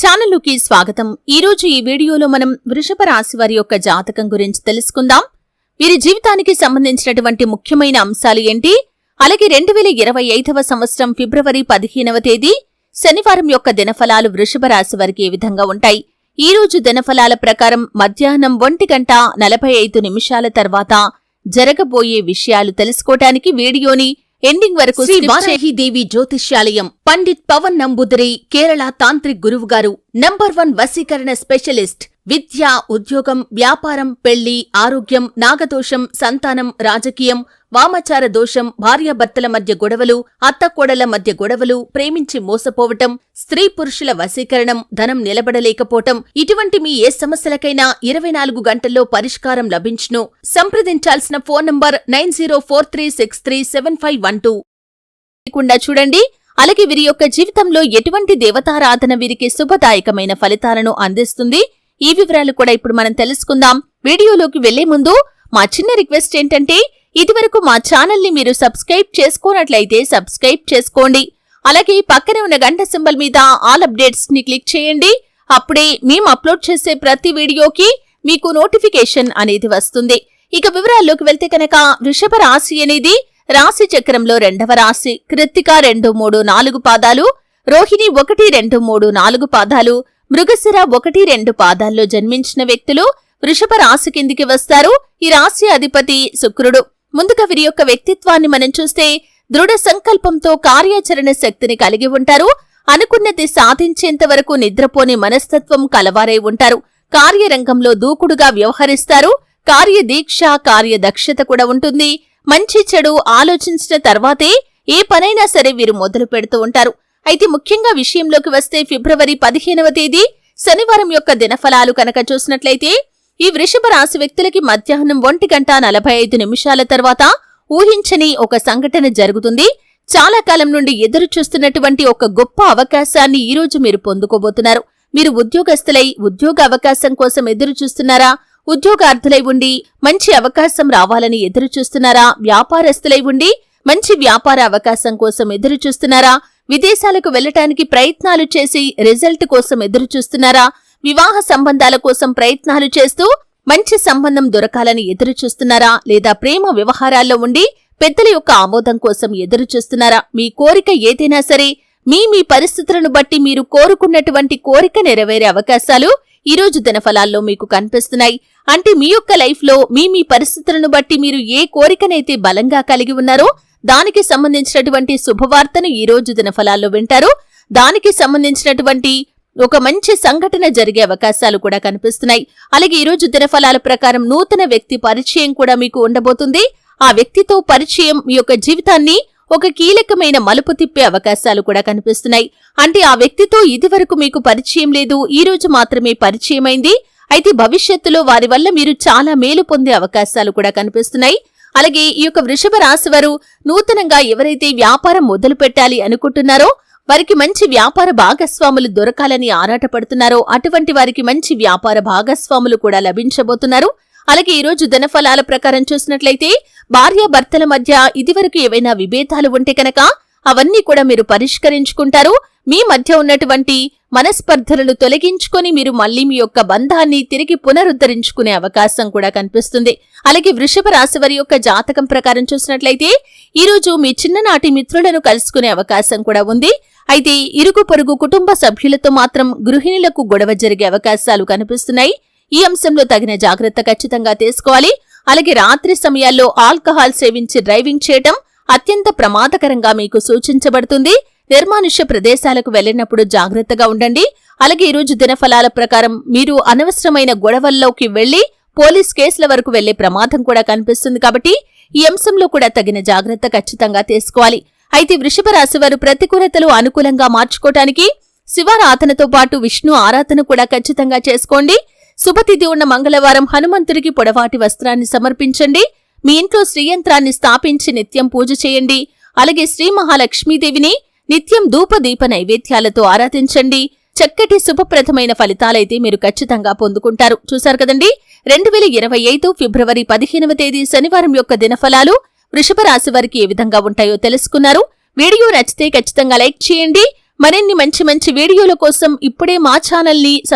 ఛానల్లోకి స్వాగతం. ఈరోజు ఈ వీడియోలో మనం వృషభ రాశి వారి యొక్క జాతకం గురించి తెలుసుకుందాం. వీరి జీవితానికి సంబంధించినటువంటి ముఖ్యమైన అంశాలు ఏంటి? అలాగే రెండు వేల ఇరవై ఐదవ సంవత్సరం ఫిబ్రవరి పదిహేనవ తేదీ శనివారం యొక్క దినఫలాలు వృషభ రాశి వారికి ఏ విధంగా ఉంటాయి? ఈ రోజు దినఫలాల ప్రకారం మధ్యాహ్నం ఒంటి గంట నలభై ఐదు నిమిషాల తర్వాత జరగబోయే విషయాలు తెలుసుకోవటానికి వీడియోని ఎండింగ్ వరకు శ్రీ దేవి జ్యోతిష్యాలయం పండిత్ పవన్ నంబుదరి కేరళ తాంత్రిక్ గురువు గారు నంబర్ వన్ వశీకరణ స్పెషలిస్ట్ విద్య ఉద్యోగం వ్యాపారం పెళ్ళి ఆరోగ్యం నాగదోషం సంతానం రాజకీయం వామచార దోషం భార్యాభర్తల మధ్య గొడవలు అత్తకోడల మధ్య గొడవలు ప్రేమించి మోసపోవటం స్త్రీ పురుషుల వశీకరణం ధనం నిలబడలేకపోవటం ఇటువంటి మీ ఏ సమస్యలకైనా ఇరవై నాలుగు గంటల్లో పరిష్కారం లభించును. సంప్రదించాల్సిన phone number nine zero four three six three seven five one two. లేకుండా చూడండి. అలాగే వీరి యొక్క జీవితంలో ఎటువంటి దేవతారాధన వీరికి శుభదాయకమైన ఫలితాలను అందిస్తుంది. ఈ వివరాలు కూడా ఇప్పుడు మనం తెలుసుకుందాం. వీడియోలోకి వెళ్ళే ముందు మా చిన్న రిక్వెస్ట్ ఏంటంటే ఇదివరకు మా ఛానల్ని మీరు సబ్స్క్రైబ్ చేసుకోనట్లయితే సబ్స్క్రైబ్ చేసుకోండి. అలాగే పక్కనే ఉన్న గంట సింబల్ మీద ఆల్ అప్డేట్స్ని క్లిక్ చేయండి. అప్పుడే మేము అప్లోడ్ చేసే ప్రతి వీడియోకి మీకు నోటిఫికేషన్ అనేది వస్తుంది. ఇక వివరాల్లోకి వెళ్తే కనుక వృషభ రాశి అనేది రాశి చక్రంలో రెండవ రాశి. కృత్తిక రెండు మూడు నాలుగు పాదాలు రోహిణి ఒకటి రెండు మూడు నాలుగు పాదాలు మృగశిర ఒకటి రెండు పాదాల్లో జన్మించిన వ్యక్తులు వృషభ రాశి కిందికి వస్తారు. ఈ రాశి అధిపతి శుక్రుడు. ముందుగా వీరి యొక్క వ్యక్తిత్వాన్ని మనం చూస్తే దృఢ సంకల్పంతో కార్యాచరణ శక్తిని కలిగి ఉంటారు. అనుకున్నది సాధించేంత వరకు నిద్రపోని మనస్తత్వం కలవారై ఉంటారు. కార్యరంగంలో దూకుడుగా వ్యవహరిస్తారు. కార్యదీక్ష కార్యదక్షత కూడా ఉంటుంది. మంచి చెడు ఆలోచించిన తర్వాతే ఏ పనైనా సరే వీరు మొదలు పెడుతూ ఉంటారు. అయితే ముఖ్యంగా విషయంలోకి వస్తే ఫిబ్రవరి పదిహేనవ తేదీ శనివారం యొక్క దినఫలాలు కనుక చూసినట్లయితే ఈ వృషభ రాశి వ్యక్తులకి మధ్యాహ్నం ఒంటి గంట నలభై ఐదు నిమిషాల తర్వాత ఊహించని ఒక సంఘటన జరుగుతుంది. చాలా కాలం నుండి ఎదురు చూస్తున్నటువంటి ఒక గొప్ప అవకాశాన్ని ఈ రోజు మీరు పొందుకోబోతున్నారు. మీరు ఉద్యోగస్తులై ఉద్యోగ అవకాశం కోసం ఎదురు చూస్తున్నారా? ఉద్యోగార్థులై ఉండి మంచి అవకాశం రావాలని ఎదురు చూస్తున్నారా? వ్యాపారస్తులై ఉండి మంచి వ్యాపార అవకాశం కోసం ఎదురు చూస్తున్నారా? విదేశాలకు వెళ్ళటానికి ప్రయత్నాలు చేసి రిజల్ట్ కోసం ఎదురు చూస్తున్నారా వివాహ సంబంధాల కోసం ప్రయత్నాలు చేస్తూ మంచి సంబంధం దొరకాలని ఎదురు చూస్తున్నారా లేదా ప్రేమ వ్యవహారాల్లో ఉండి పెద్దల యొక్క ఆమోదం కోసం ఎదురు చూస్తున్నారా మీ కోరిక ఏదైనా సరే మీ మీ పరిస్థితులను బట్టి మీరు కోరుకున్నటువంటి కోరిక నెరవేరే అవకాశాలు ఈ రోజు దినఫలాల్లో మీకు కనిపిస్తున్నాయి. అంటే మీ యొక్క లైఫ్లో మీ మీ పరిస్థితులను బట్టి మీరు ఏ కోరికనైతే బలంగా కలిగి ఉన్నారో దానికి సంబంధించినటువంటి శుభవార్తను ఈ రోజు దినఫలాల్లో వింటారు. దానికి సంబంధించినటువంటి ఒక మంచి సంఘటన జరిగే అవకాశాలు కూడా కనిపిస్తున్నాయి. అలాగే ఈ రోజు దినఫలాల ప్రకారం నూతన వ్యక్తి పరిచయం కూడా మీకు ఉండబోతుంది. ఆ వ్యక్తితో పరిచయం మీ యొక్క జీవితాన్ని ఒక కీలకమైన మలుపు తిప్పే అవకాశాలు కూడా కనిపిస్తున్నాయి. అంటే ఆ వ్యక్తితో ఇదివరకు మీకు పరిచయం లేదు ఈ రోజు మాత్రమే పరిచయమైంది. అయితే భవిష్యత్తులో వారి వల్ల మీరు చాలా మేలు పొందే అవకాశాలు కూడా కనిపిస్తున్నాయి. అలాగే ఈ యొక్క వృషభ రాశి వారు నూతనంగా ఎవరైతే వ్యాపారం మొదలు పెట్టాలి అనుకుంటున్నారో వారికి మంచి వ్యాపార భాగస్వాములు దొరకాలని ఆరాటపడుతున్నారో అటువంటి వారికి మంచి వ్యాపార భాగస్వాములు కూడా లభించబోతున్నారు. అలాగే ఈరోజు ధనఫలాల ప్రకారం చూసినట్లయితే భార్యాభర్తల మధ్య ఇదివరకు ఏవైనా విభేదాలు ఉంటే కనుక అవన్నీ కూడా మీరు పరిష్కరించుకుంటారు. మీ మధ్య ఉన్నటువంటి మనస్పర్ధలను తొలగించుకొని మీరు మళ్ళీ మీ యొక్క బంధాన్ని తిరిగి పునరుద్ధరించుకునే అవకాశం కూడా కనిపిస్తుంది. అలాగే వృషభ రాశి వారి యొక్క జాతకం ప్రకారం చూసినట్లయితే ఈ రోజు మీ చిన్ననాటి మిత్రులను కలుసుకునే అవకాశం కూడా ఉంది. అయితే ఇరుగు పొరుగు కుటుంబ సభ్యులతో మాత్రం గృహిణులకు గొడవ జరిగే అవకాశాలు కనిపిస్తున్నాయి. ఈ అంశంలో తగిన జాగ్రత్త ఖచ్చితంగా తీసుకోవాలి. అలాగే రాత్రి సమయాల్లో ఆల్కహాల్ సేవించి డ్రైవింగ్ చేయటం అత్యంత ప్రమాదకరంగా మీకు సూచించబడుతుంది. నిర్మానుష్య ప్రదేశాలకు వెళ్ళినప్పుడు జాగ్రత్తగా ఉండండి. అలాగే ఈ రోజు దినఫలాల ప్రకారం మీరు అనవసరమైన గొడవల్లోకి వెళ్ళి పోలీస్ కేసుల వరకు వెళ్ళే ప్రమాదం కూడా కనిపిస్తుంది కాబట్టి ఈ అంశంలో కూడా తగిన జాగ్రత్త ఖచ్చితంగా తీసుకోవాలి. అయితే వృషభ రాశి వారు ప్రతికూలతలు అనుకూలంగా మార్చుకోవటానికి శివారాధనతో పాటు విష్ణు ఆరాధన కూడా ఖచ్చితంగా చేసుకోండి. శుభతిథి ఉన్న మంగళవారం హనుమంతుడికి పొడవాటి వస్త్రాన్ని సమర్పించండి. మీ ఇంట్లో శ్రీయంత్రాన్ని స్థాపించి నిత్యం పూజ చేయండి. అలాగే శ్రీ మహాలక్ష్మీదేవిని నిత్యం ధూప దీప నైవేద్యాలతో ఆరాధించండి. చక్కటి శుభప్రదమైన ఫలితాలైతే మీరు ఖచ్చితంగా పొందుకుంటారు. చూశారు కదండి? రెండు వేల ఇరవై ఐదు ఫిబ్రవరి పదిహేనవ తేదీ శనివారం యొక్క దినఫలాలు వృషభ రాశి వారికి ఏ విధంగా ఉంటాయో తెలుసుకున్నారు. వీడియో నచ్చితే ఖచ్చితంగా లైక్ చేయండి. మరిన్ని మంచి మంచి వీడియోల కోసం ఇప్పుడే మా ఛానల్ని సబ్స్క్రైబ్